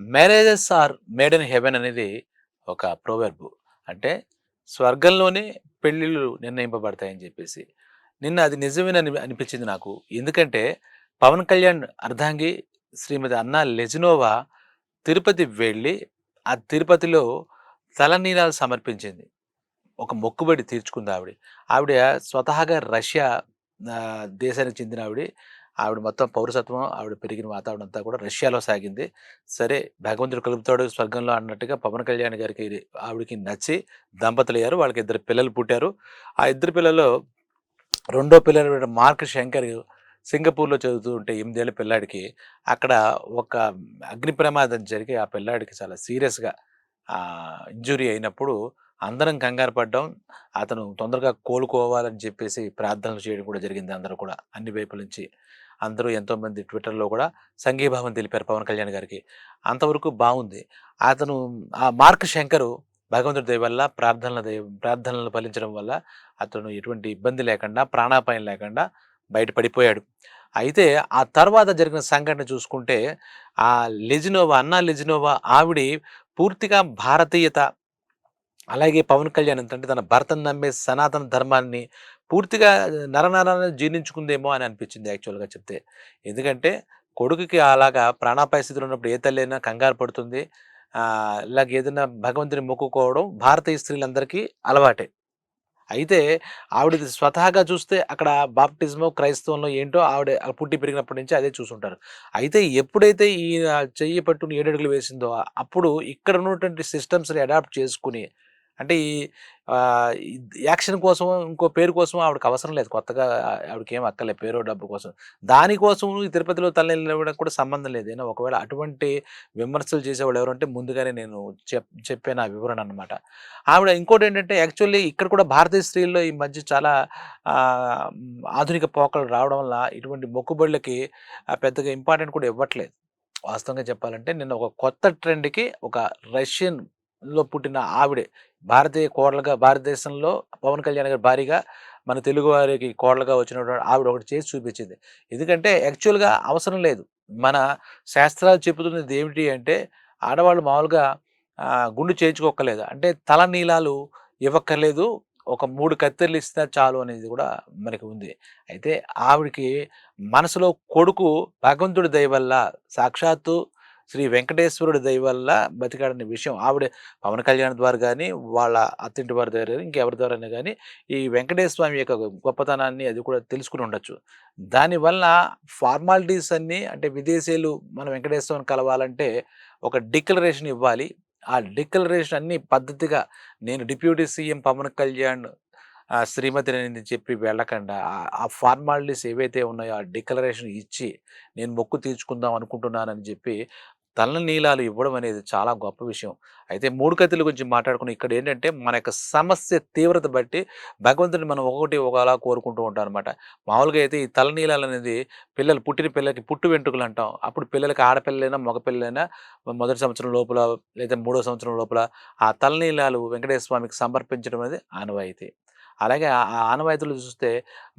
Marriages are made in heaven అనేది ఒక proverb. అంటే స్వర్గంలోనే పెళ్ళిళ్ళు నిర్ణయింపబడతాయని చెప్పేసి. నిన్న అది నిజమేనని అనిపించింది నాకు. ఎందుకంటే పవన్ కళ్యాణ్ అర్ధాంగి శ్రీమతి అన్నా లెజినోవా తిరుపతి వెళ్ళి ఆ తిరుపతిలో తలనీలాలు సమర్పించింది. ఒక మొక్కుబడి తీర్చుకుంది ఆవిడ ఆవిడ స్వతహాగా రష్యా దేశానికి చెందిన ఆవిడ. ఆవిడ మొత్తం పౌరసత్వం ఆవిడ పెరిగిన వాతావరణం అంతా కూడా రష్యాలో సాగింది. సరే భగవంతుడు కలుపుతాడు స్వర్గంలో అన్నట్టుగా పవన్ కళ్యాణ్ గారికి ఆవిడకి నచ్చి దంపతులు అయ్యారు వాళ్ళకి ఇద్దరు పిల్లలు పుట్టారు. ఆ ఇద్దరు పిల్లలు రెండో పిల్లలు మార్క్ శంకర్ సింగపూర్లో చదువుతూ ఉంటే ఎనిమిదేళ్ళ పిల్లాడికి అక్కడ ఒక అగ్ని ప్రమాదం జరిగి ఆ పిల్లాడికి చాలా సీరియస్గా ఇంజురీ అయినప్పుడు అందరం కంగారు పడ్డం. అతను తొందరగా కోలుకోవాలని చెప్పేసి ప్రార్థనలు చేయడం కూడా జరిగింది అందరూ కూడా అన్ని వైపుల నుంచి. అందరూ ఎంతోమంది ట్విట్టర్లో కూడా సంఘీభావం తెలిపారు పవన్ కళ్యాణ్ గారికి. అంతవరకు బాగుంది. అతను ఆ మార్క్ శంకరు భగవంతుడి దయ వల్ల ప్రార్థనల దయ ప్రార్థనలు ఫలించడం వల్ల అతను ఎటువంటి ఇబ్బంది లేకుండా ప్రాణాపాయం లేకుండా బయటపడిపోయాడు. అయితే ఆ తర్వాత జరిగిన సంఘటన చూసుకుంటే ఆ లెజినోవా అన్నా లెజినోవా ఆవిడ పూర్తిగా భారతీయత అలాగే పవన్ కళ్యాణ్ ఏంటంటే తన భర్తను నమ్మే సనాతన ధర్మాన్ని పూర్తిగా నరనరాన్ని జీర్ణించుకుందేమో అని అనిపించింది యాక్చువల్గా చెప్తే. ఎందుకంటే కొడుకుకి అలాగా ప్రాణాపాయ స్థితిలో ఉన్నప్పుడు ఏ తల్లి అయినా కంగారు పడుతుంది. ఇలాగ ఏదైనా భగవంతుని మొక్కుకోవడం భారతీయ స్త్రీలందరికీ అలవాటే. అయితే ఆవిడ స్వతహాగా చూస్తే అక్కడ బాప్టిజమో క్రైస్తవంలో ఏంటో ఆవిడ పుట్టి పెరిగినప్పటి నుంచి అదే చూసుంటారు. అయితే ఎప్పుడైతే ఈ చెయ్యి పట్టుని ఏడడుగులు వేసిందో అప్పుడు ఇక్కడ ఉన్నటువంటి సిస్టమ్స్ని అడాప్ట్ చేసుకుని అంటే ఈ యాక్షన్ కోసం ఇంకో పేరు కోసం ఆవిడకి అవసరం లేదు. కొత్తగా ఆవిడకి ఏం అక్కర్లేదు పేరు డబ్బు కోసం. దానికోసం తిరుపతిలో తల్లి కూడా సంబంధం లేదు. అయినా ఒకవేళ అటువంటి విమర్శలు చేసేవాళ్ళు ఎవరంటే ముందుగానే నేను చెప్ చెప్పాను ఆ వివరణ అనమాట ఆవిడ ఇంకోటి ఏంటంటే యాక్చువల్లీ ఇక్కడ కూడా భారతీయ స్త్రీల్లో ఈ మధ్య చాలా ఆధునిక పోకలు రావడం వల్ల ఇటువంటి మొక్కుబడులకి పెద్దగా ఇంపార్టెంట్ కూడా ఇవ్వట్లేదు. వాస్తవంగా చెప్పాలంటే నిన్న ఒక కొత్త ట్రెండ్కి ఒక రష్యన్ లో పుట్టిన ఆవిడే. భారతీయ కోడలుగా భారతదేశంలో పవన్ కళ్యాణ్ గారి భారీగా మన తెలుగు వారికి కోడలుగా వచ్చినటువంటి ఆవిడ ఒకటి చేసి చూపించింది. ఎందుకంటే యాక్చువల్గా అవసరం లేదు. మన శాస్త్రాలు చెబుతున్నది ఏమిటి అంటే ఆడవాళ్ళు మామూలుగా గుండు చేయించుకోక్కర్లేదు. అంటే తల నీలాలు ఇవ్వక్కర్లేదు. ఒక మూడు కత్తెర్లు ఇస్తే చాలు అనేది కూడా మనకి ఉంది. అయితే ఆవిడకి మనసులో కొడుకు భగవంతుడి దయ వల్ల సాక్షాత్తు శ్రీ వెంకటేశ్వరుడి దయ వల్ల బతికాడనే విషయం. ఆవిడ పవన్ కళ్యాణ్ ద్వారా కానీ వాళ్ళ అత్తింటి వారి ద్వారా కానీ ఇంకెవరి ద్వారానే కానీ ఈ వెంకటేశ్వర స్వామి యొక్క గొప్పతనాన్ని అది కూడా తెలుసుకుని ఉండొచ్చు. దానివల్ల ఫార్మాలిటీస్ అన్నీ అంటే విదేశీయులు మన వెంకటేశ్వరం కలవాలంటే ఒక డిక్లరేషన్ ఇవ్వాలి. ఆ డిక్లరేషన్ అన్ని పద్ధతిగా నేను డిప్యూటీ సీఎం పవన్ కళ్యాణ్ శ్రీమతి నేను చెప్పి వెళ్ళకుండా ఆ- ఆ ఫార్మాలిటీస్ ఏవైతే ఉన్నాయో ఆ డిక్లరేషన్ ఇచ్చి నేను మొక్కు తీర్చుకుందాం అనుకుంటున్నానని చెప్పి తలనీలాలు ఇవ్వడం అనేది చాలా గొప్ప విషయం. అయితే మూడు కథల గురించి మాట్లాడుకుని ఇక్కడ ఏంటంటే మన యొక్క సమస్య తీవ్రత బట్టి భగవంతుని మనం ఒకటి ఒకలా కోరుకుంటూ ఉంటాం అనమాట మామూలుగా అయితే ఈ తలనీలాలు అనేది పిల్లలు పుట్టిన పిల్లలకి పుట్టు వెంట్రుకలు అంటాం. అప్పుడు పిల్లలకి ఆడపిల్లలైనా మగపిల్లలైనా మొదటి సంవత్సరం లోపల లేదా మూడో సంవత్సరం లోపల ఆ తలనీలాలు వెంకటేశ్వర స్వామికి సమర్పించడం అనేది ఆనవాయితీ. అలాగే ఆ ఆనవాయితీలు చూస్తే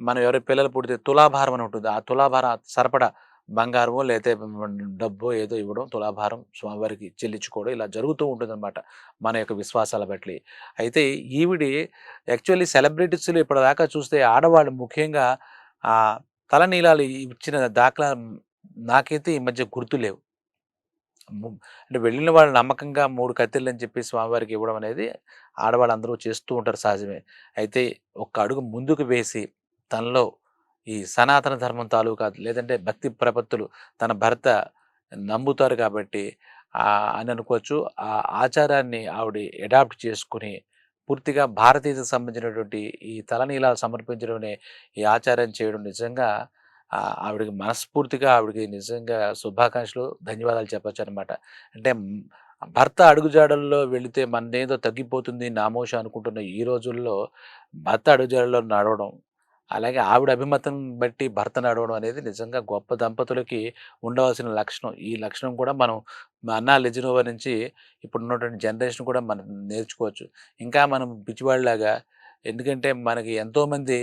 మనం ఎవరి పిల్లలు పుడితే తులాభారం అని ఉంటుంది. ఆ తులాభారం సరిపడా బంగారమో లేతే డబ్బో ఏదో ఇవ్వడం తులాభారం స్వామివారికి చెల్లించుకోవడం ఇలా జరుగుతూ ఉంటుందన్నమాట మన యొక్క విశ్వాసాల బట్టి. అయితే ఈవిడి యాక్చువల్లీ సెలబ్రిటీస్లో ఇప్పటిదాకా చూస్తే ఆడవాళ్ళు ముఖ్యంగా ఆ తలనీలాలు ఇచ్చిన దాఖలా నాకైతే ఈ మధ్య గుర్తు లేవు. అంటే వెళ్ళిన వాళ్ళు నమ్మకంగా మూడు కత్తిళ్ళు అని చెప్పి స్వామివారికి ఇవ్వడం అనేది ఆడవాళ్ళు అందరూ చేస్తూ ఉంటారు సహజమే. అయితే ఒక్క అడుగు ముందుకు వేసి తనలో ఈ సనాతన ధర్మం తాలూకా లేదంటే భక్తి ప్రపత్తులు తన భర్త నమ్ముతారు కాబట్టి అని అనుకోవచ్చు. ఆ ఆచారాన్ని ఆవిడ అడాప్ట్ చేసుకుని పూర్తిగా భారతీయతకు సంబంధించినటువంటి ఈ తలనీలాలు సమర్పించడం అనే ఈ ఆచారం చేయడం నిజంగా ఆవిడకి మనస్ఫూర్తిగా ఆవిడకి నిజంగా శుభాకాంక్షలు ధన్యవాదాలు చెప్పచ్చు అనమాట అంటే భర్త అడుగుజాడల్లో వెళితే మనదేదో తగ్గిపోతుంది నామోష అనుకుంటున్న ఈ రోజుల్లో భర్త అడుగుజాడల్లో నడవడం అలాగే ఆవిడ అభిమతం బట్టి భర్త నడవడం అనేది నిజంగా గొప్ప దంపతులకి ఉండవలసిన లక్షణం. ఈ లక్షణం కూడా మనం మా అన్నా లెజినోవా నుంచి ఇప్పుడు ఉన్నటువంటి జనరేషన్ కూడా మనం నేర్చుకోవచ్చు. ఇంకా మనం పిచ్చివాళ్ళలాగా ఎందుకంటే మనకి ఎంతోమంది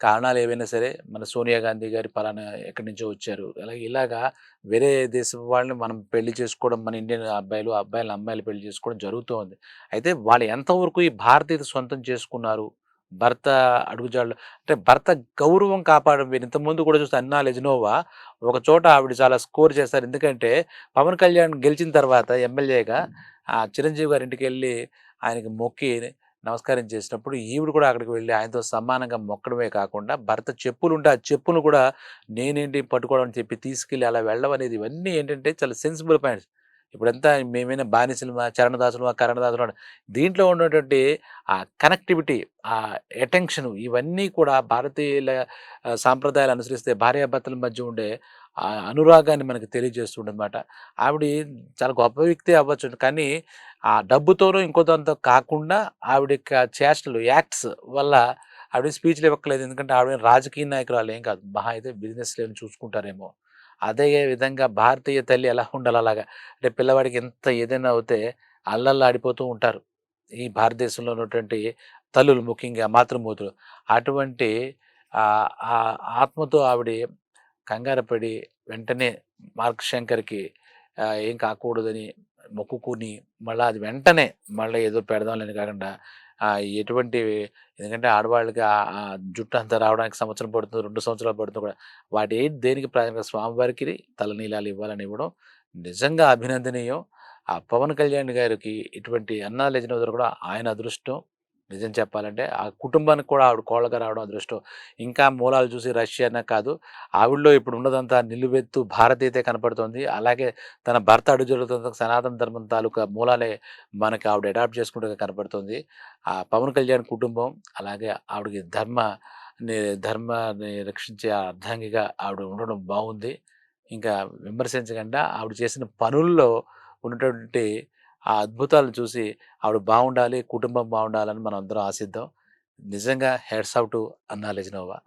కారణాలు ఏవైనా సరే మన సోనియా గాంధీ గారి పలానా ఎక్కడి నుంచో వచ్చారు. అలాగే ఇలాగా వేరే దేశం వాళ్ళని మనం పెళ్ళి చేసుకోవడం మన ఇండియన్ అబ్బాయిలు అబ్బాయిలు అమ్మాయిలు పెళ్ళి చేసుకోవడం జరుగుతోంది అయితే వాళ్ళు ఎంతవరకు ఈ భారతీయత సొంతం చేసుకున్నారు? భర్త అడుగుజాడలు అంటే భర్త గౌరవం కాపాడడం వీరు. ఇంతకుముందు కూడా చూస్తే అన్నా లెజినోవా ఒక చోట ఆవిడ చాలా స్కోర్ చేస్తారు ఎందుకంటే పవన్ కళ్యాణ్ గెలిచిన తర్వాత ఎమ్మెల్యేగా ఆ చిరంజీవి గారి ఇంటికి వెళ్ళి ఆయనకి మొక్కి నమస్కారం చేసినప్పుడు ఈవిడ కూడా అక్కడికి వెళ్ళి ఆయనతో సమానంగా మొక్కడమే కాకుండా భర్త చెప్పులు ఉంటే ఆ చెప్పులు కూడా నేనేంటి పట్టుకోవడం అని చెప్పి తీసుకెళ్ళి అలా వెళ్ళడం అనేది ఇవన్నీ ఏంటంటే చాలా సెన్సిబుల్ పాయింట్స్. ఇప్పుడంతా మేమైనా బానిసలమా చరణదాసులు కరణదాసులు దీంట్లో ఉన్నటువంటి ఆ కనెక్టివిటీ ఆ అటెన్షన్ ఇవన్నీ కూడా భారతీయుల సాంప్రదాయాలు అనుసరిస్తే భార్యాభర్తల మధ్య ఉండే ఆ అనురాగాన్ని మనకు తెలియజేస్తుండనమాట ఆవిడ చాలా గొప్ప వ్యక్తి అవ్వచ్చు కానీ ఆ డబ్బుతోనూ ఇంకోదంతో కాకుండా ఆవిడ యొక్క చేష్టలు యాక్ట్స్ వల్ల ఆవిడ స్పీచ్లు ఇవ్వక్కలేదు ఎందుకంటే ఆవిడ రాజకీయ నాయకురాలు ఏం కాదు. మహా అయితే బిజినెస్ లేని చూసుకుంటారేమో. అదే విధంగా భారతీయ తల్లి ఎలా ఉండాలి అలాగా? అంటే పిల్లవాడికి ఎంత ఏదైనా అవుతే అల్లల్లా ఆడిపోతూ ఉంటారు. ఈ భారతదేశంలో ఉన్నటువంటి తల్లులు ముఖ్యంగా మాతృమూతులు. అటువంటి ఆ ఆత్మతో ఆవిడ కంగారపడి వెంటనే మార్క్ శంకర్కి ఏం కాకూడదని మొక్కుకుని మళ్ళీ అది వెంటనే మళ్ళీ ఏదో పెడదాంలేని కాకుండా ఎటువంటి ఎందుకంటే ఆడవాళ్ళకి జుట్టు అంతా రావడానికి సంవత్సరం పడుతుంది రెండు సంవత్సరాలు పడుతుంది కూడా. వాటి ఏంటి దేనికి ప్రాధాన్యత? స్వామివారికి తలనీలాలు ఇవ్వాలని ఇవ్వడం నిజంగా అభినందనీయం. ఆ పవన్ కళ్యాణ్ గారికి ఇటువంటి అన్నా లెజనోదర్ కూడా ఆయన అదృష్టం. నిజం చెప్పాలంటే ఆ కుటుంబానికి కూడా ఆవిడ కోళ్ళగా రావడం అదృష్టం. ఇంకా మూలాలు చూసి రష్యానే కాదు ఆవిడలో ఇప్పుడు ఉన్నదంతా నిలువెత్తు భారతీయతే కనపడుతుంది. అలాగే తన భర్త అడుగుజరుగుతున్న సనాతన ధర్మం తాలూకా మూలాలే మనకి ఆవిడ అడాప్ట్ చేసుకుంటే కనపడుతుంది. ఆ పవన్ కళ్యాణ్ కుటుంబం అలాగే ఆవిడకి ధర్మ ని- ధర్మాన్ని రక్షించే ఆ అర్ధాంగిగా ఆవిడ ఉండడం బాగుంది ఇంకా విమర్శించకుండా ఆవిడ చేసిన పనుల్లో ఉన్నటువంటి ఆ అద్భుతాలను చూసి ఆవిడ బాగుండాలి కుటుంబం బాగుండాలని మనం అందరం ఆశిద్దాం. నిజంగా హెడ్స్ అవుట్ అన్నా లెజినోవా.